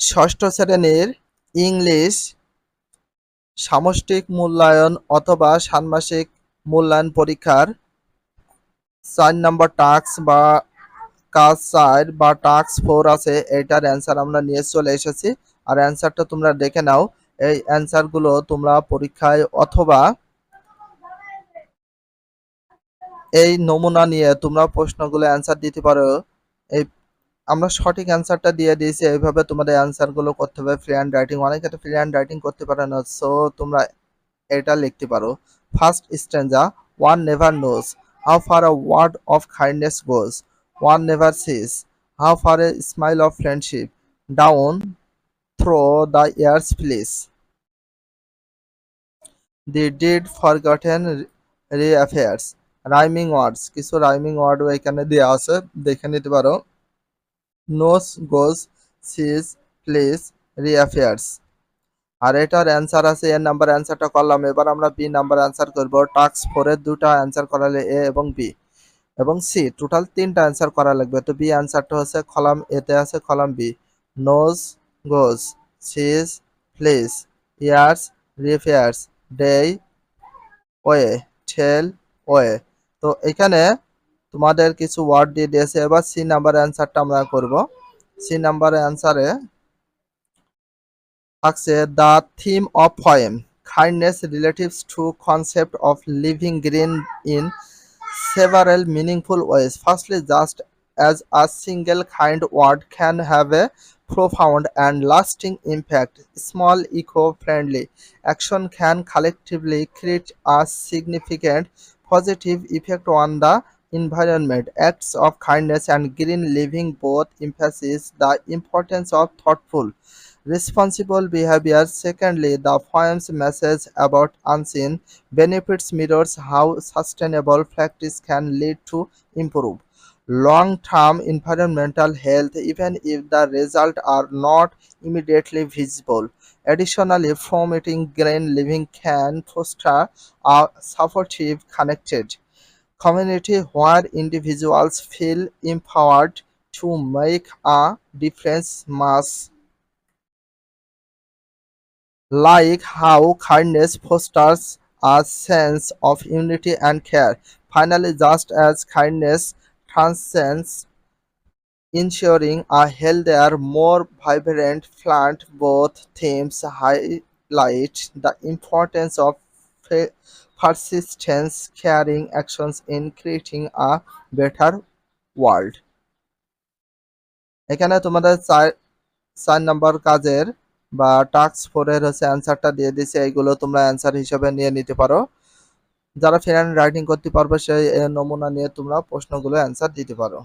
ষষ্ঠ শ্রেণির ইংলিশ সামষ্টিক মূল্যায়ন অথবা ষান্মাসিক মূল্যায়ন পরীক্ষার চার নম্বর টাস্ক বা কাজ চার বা টাস্ক ফোর আছে, এটার অ্যান্সার আমরা নিয়ে চলে এসেছি। আর অ্যান্সারটা তোমরা দেখে নাও। এই অ্যান্সারগুলো তোমরা পরীক্ষায় অথবা এই নমুনা নিয়ে তোমরা প্রশ্নগুলো অ্যান্সার দিতে পারো। এই আমরা সঠিক অ্যান্সারটা দিয়ে দিয়েছি, এইভাবে তোমাদের অ্যান্সারগুলো করতে হবে ফ্রি হ্যান্ড রাইটিং অনেকে তো ফ্রি হ্যান্ড রাইটিং করতে পারে না সো তোমরা এটা লিখতে পারো। First stanza one never knows how far a word of kindness goes one never sees how far a smile of friendship down through the years please the deed forgotten re affairs rhyming words কিছু rhyming ওয়ার্ডও এখানে দেওয়া আছে, দেখে নিতে পারো। নোস গোজ sees please রিঅ্যাফেয়ার্স। আর এটার answer আছে এর নাম্বার অ্যান্সারটা করলাম। এবার আমরা বি নাম্বার অ্যান্সার করব। টাস্ক ফোরের দুটা অ্যান্সার করালে এ এবং বি। এবং সি, টোটাল তিনটা অ্যান্সার করা লাগবে। তো বি অ্যান্সারটা হচ্ছে কলাম এতে আছে column B. Knows goes sees please years reappears day way, ঠেল, way. তো এখানে তোমাদের কিছু ওয়ার্ড দিয়ে দিয়েছে। এবার সি নাম্বার অ্যান্সারটা আমরা করব। সি নাম্বারে অ্যান্সারে থাকছে the theme of poem kindness relatives to concept of living green in several meaningful ways firstly just as a single kind word can have a profound and lasting impact small eco friendly action can collectively create a significant positive effect on the environment acts of kindness and green living both emphasize the importance of thoughtful responsible behavior. Secondly, the poem's message about unseen benefits mirrors how sustainable practice can lead to improve long-term environmental health even if the results are not immediately visible. Additionally, promoting green living can foster a supportive, connected community where individuals feel empowered to make a difference mass like how kindness fosters a sense of unity and care. Finally, just as kindness transcends ensuring a healthier, more vibrant plant, both themes highlight the importance of persistence, caring actions in creating a better world. এখানে তোমাদের চার নম্বর কাজের বা task ফোরের হচ্ছে অ্যান্সারটা দিয়ে দিছে এইগুলো তোমরা অ্যান্সার হিসেবে নিয়ে নিতে পারো যারা ফিনান্স রাইটিং করতে পারবে সেই নমুনা নিয়ে তোমরা প্রশ্নগুলো অ্যান্সার দিতে পারো